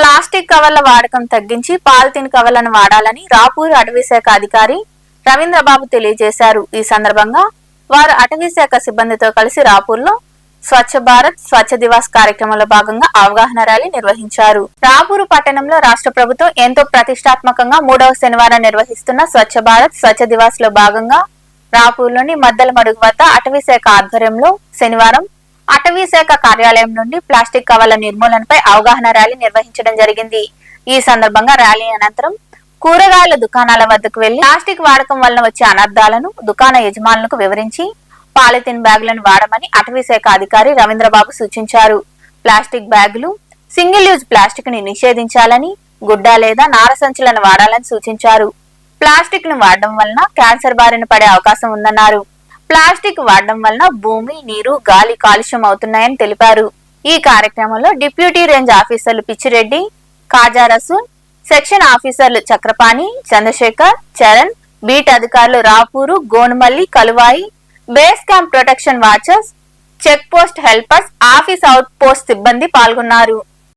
Plastic కవర్ల వాడకం తగ్గించి polythene కవర్లను వాడాలని రాపూర్ అటవీ శాఖ అధికారి రవీంద్రబాబు తెలియజేశారు. ఈ సందర్భంగా వారు అటవీ శాఖ సిబ్బందితో కలిసి రాపూర్లో స్వచ్ఛ భారత్ స్వచ్ఛ దివాస్ కార్యక్రమంలో భాగంగా అవగాహన ర్యాలీ నిర్వహించారు. రాపూరు పట్టణంలో రాష్ట్ర ప్రభుత్వం ఎంతో ప్రతిష్టాత్మకంగా మూడవ శనివారం నిర్వహిస్తున్న స్వచ్ఛ భారత్ స్వచ్ఛ దివాస్లో భాగంగా రాపూర్లోని మద్దల మడుగు వద్ద అటవీ శాఖ ఆధ్వర్యంలో శనివారం అటవీ శాఖ కార్యాలయం నుండి ప్లాస్టిక్ కవర్ల నిర్మూలనపై అవగాహన ర్యాలీ నిర్వహించడం జరిగింది. ఈ సందర్భంగా ర్యాలీ అనంతరం కూరగాయల దుకాణాల వద్దకు వెళ్ళి ప్లాస్టిక్ వాడకం వలన వచ్చే అనర్థాలను దుకాణ యజమానులకు వివరించి పాలిథిన్ బ్యాగులను వాడమని అటవీ శాఖ అధికారి రవీంద్రబాబు సూచించారు. ప్లాస్టిక్ బ్యాగులు సింగిల్ యూజ్ ప్లాస్టిక్ని నిషేధించాలని గుడ్డ లేదా నార సంచులను వాడాలని సూచించారు. ప్లాస్టిక్ను వాడడం వలన క్యాన్సర్ బారిన పడే అవకాశం ఉందన్నారు. ప్లాస్టిక్ వాడడం వలన భూమి నీరు గాలి కాలుష్యం అవుతున్నాయని తెలిపారు. ఈ కార్యక్రమంలో డిప్యూటీ రేంజ్ ఆఫీసర్లు పిచ్చిరెడ్డి కాజా రసూల్ సెక్షన్ ఆఫీసర్లు చక్రపాణి చంద్రశేఖర్ చరణ్ బీట్ అధికారులు Rapur Gonumalli Kaluvai base camp protection watchers check post helpers office out post సిబ్బంది పాల్గొన్నారు.